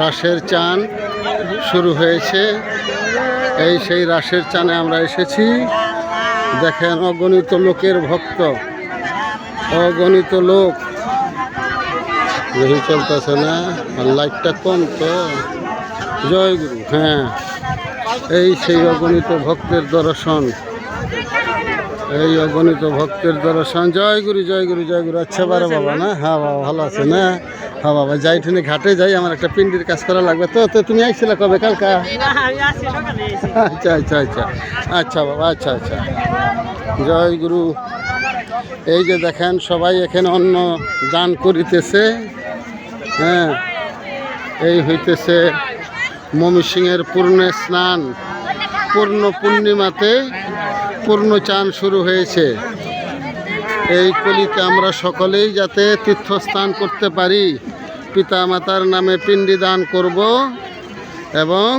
রাসের চান শুরু হয়েছে। এই সেই রাসের চানে আমরা এসেছি। দেখেন অগণিত লোকের ভক্ত, অগণিত লোক। চলতেছে না? আর লাইটটা কম তো। জয় গুরু হ্যাঁ। এই সেই অগণিত ভক্তের দর্শন, এই অগণিত ভক্তের দর্শন। জয় গুরু জয় গুরু জয় গুরু। আচ্ছা বারে বাবা, না? হ্যাঁ বাবা, ভালো আছে, না? হ্যাঁ বাবা যাই ঠেনে ঘাটে যাই আমার একটা পিন্ডির কাজ করা লাগবে। তো তো তুমি আইছিলে কবে কালকা? আচ্ছা আচ্ছা আচ্ছা। আচ্ছা বাবা আচ্ছা আচ্ছা। জয় গুরু। এই যে দেখেন সবাই এখানে অন্ন দান করিতেছে। হ্যাঁ এই হইতেছে ময়মনসিংহের পূর্ণ স্নান পূর্ণ পূর্ণিমাতে পূর্ণ চান শুরু হয়েছে। এই কলিতে আমরা সকলেই যাতে তীর্থস্থান করতে পারি। পিতা মাতার নামে পিণ্ডি দান করব এবং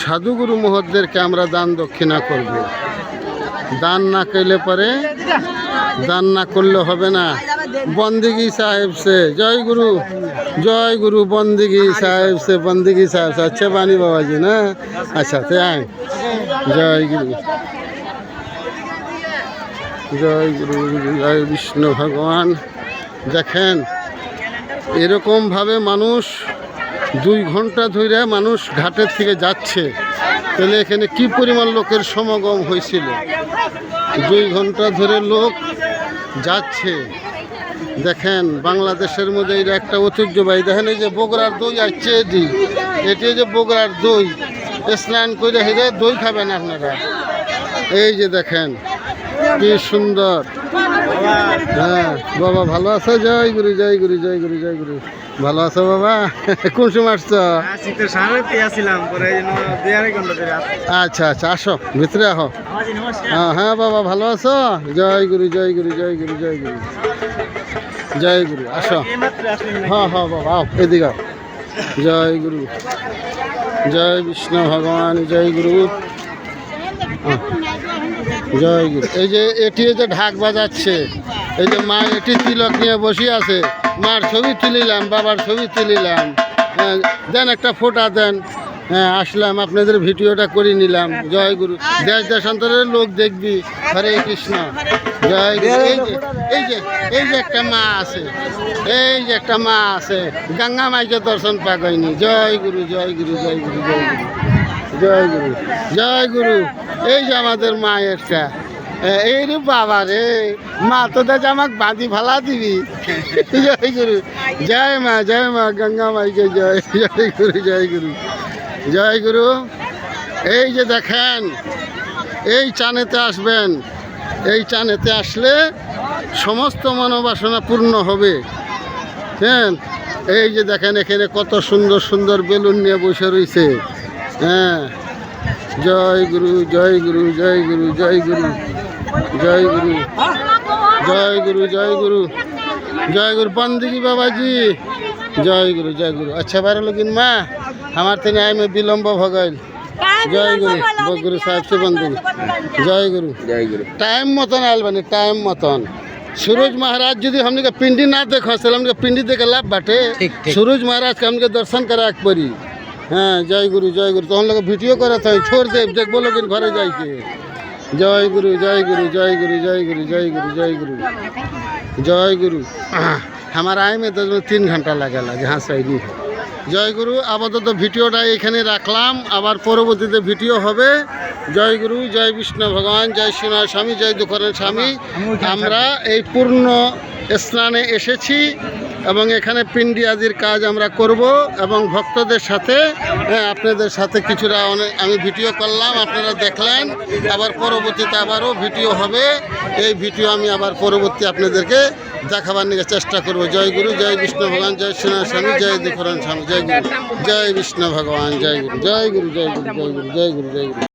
সাধুগুরু মহোদদেরকে আমরা দান দক্ষিণা করব দান না করলে পরে দান না করলে হবে না বন্দিগি সাহেব সে জয় গুরু জয় গুরু বন্দিগি সাহেব সে বন্দিগি সাহেব সে আচ্ছা বাণী বাবাজি না আচ্ছা তে আয় জয় গুরু জয় গুরু জয় বিষ্ণু ভগবান দেখেন এরকমভাবে মানুষ দুই ঘণ্টা ধরে মানুষ ঘাটের থেকে যাচ্ছে। তাহলে এখানে কি পরিমাণ লোকের সমাগম হয়েছিল? দুই ঘণ্টা ধরে লোক যাচ্ছে। দেখেন, বাংলাদেশের মধ্যে এটা একটা ঐতিহ্যবাহী। দেখেন, এই যে বগুড়ার দই আসছে এটি। এটি যে বগুড়ার দই। স্নান করে হেরে দই খাবেন আপনারা। এই যে দেখেন, কি সুন্দর। হ্যাঁ বাবা ভালো আছো? জয় গুরু জয় গুরু জয় গুরু জয় গুরু। ভালো আছো বাবা? কোন সময় আসছো। আচ্ছা আচ্ছা আসো ভিতরে আহো। হ্যাঁ হ্যাঁ বাবা ভালো আছো? জয় গুরু জয় গুরু জয় গুরু জয় গুরু। জয় গুরু আসো? হ্যাঁ হ্যাঁ বাবা আও এদিকে জয় গুরু। জয় বিষ্ণু ভগবান জয় গুরু। হ্যাঁ। জয় গুরু। এই যে এটি যে ঢাক বাজাচ্ছে এই যে মা এটি তিলক নিয়ে বসে আছে মার ছবি তুলিলাম বাবার ছবি তুলিলাম হ্যাঁ, দেন একটা ফোটা দেন হ্যাঁ আসলাম আপনাদের ভিডিওটা করে নিলাম জয় গুরু। দেশ দেশান্তরের লোক দেখবি হরে কৃষ্ণ জয় গুরু। এই যে এই যে এই যে একটা মা আছে এই যে একটা মা আছে গঙ্গা মাইকে দর্শন পাকাইনি জয় গুরু জয় গুরু জয় গুরু জয় গুরু। জয় গুরু জয় গুরু এই যে আমাদের মায়েরটা এই রে বাবা রে। মা তো দেখ আমাকে বাঁধি ফালা দিবি। জয় গুরু জয় মা জয় মা, গঙ্গা মাইকে জয় জয় গুরু জয় গুরু জয় গুরু এই যে দেখেন, এই চানেতে আসবেন। এই চানেতে আসলে সমস্ত মনোবাসনা পূর্ণ হবে। হ্যাঁ এই যে দেখেন, এখানে কত সুন্দর সুন্দর বেলুন নিয়ে বসে রয়েছে। হ্যাঁ জয় গুরু জয় গুরু জয় গুরু জয় গুরু জয় গুরু জয় গুরু জয় গুরু জয় গুরু বন্দিগি বাবাজি জয় গুরু জয় গুরু আচ্ছা বারো লোকিন মা আমার তিনি আই মে বিলম্ব ভগাইল জয় গুরু বগুরু সাহেব সে বন্দিগি জয় গুরু জয় গুরু टाइम मतन आयल बनी टाइम मतन सूरज महाराज यदि हमने के पिंडी ना देख हमने के पिंडी देखे लाभ बाटे ठीक, ठीक। सूरज महाराज के हमके दर्शन करा के पड़ी হ্যাঁ জয় গুরু জয় গুরু। তখন লোক ভিডিও করা থাকে ছোড় দেব দেখব লোক ঘরে যাইকে জয় গুরু জয় গুরু জয় গুরু জয় গুরু জয় গুরু জয় গুরু। জয় গুরু। আমার আইমে তো দশ তিন ঘণ্টা লাগা লাগে হ্যাঁ সাইনি জয় গুরু, আপাতত ভিডিওটা এখানে রাখলাম। আবার পরবর্তীতে ভিডিও হবে। জয় গুরু, জয় বিষ্ণু ভগবান, জয় শ্রীনাথ স্বামী, জয় দুঃখরের স্বামী। আমরা এই পূর্ণ স্নানে এসেছি। এবং এখানে পিণ্ডি আদির কাজ আমরা করব এবং ভক্তদের সাথে হ্যাঁ, আপনাদের সাথে কিছুটা অনেক আমি ভিডিও করলাম আপনারা দেখলেন আবার পরবর্তীতে আবারও ভিডিও হবে। এই ভিডিও আমি আবার পরবর্তী আপনাদেরকে দেখাবার নিয়ে চেষ্টা করব। জয় গুরু জয় বিষ্ণু ভগবান জয় শ্রীনাথ স্বামী জয় দুঃখরণ স্বামী জয় গুরু। জয় বিষ্ণু ভগবান জয় গুরু জয় গুরু জয় গুরু জয় গুরু জয় গুরু জয় গুরু।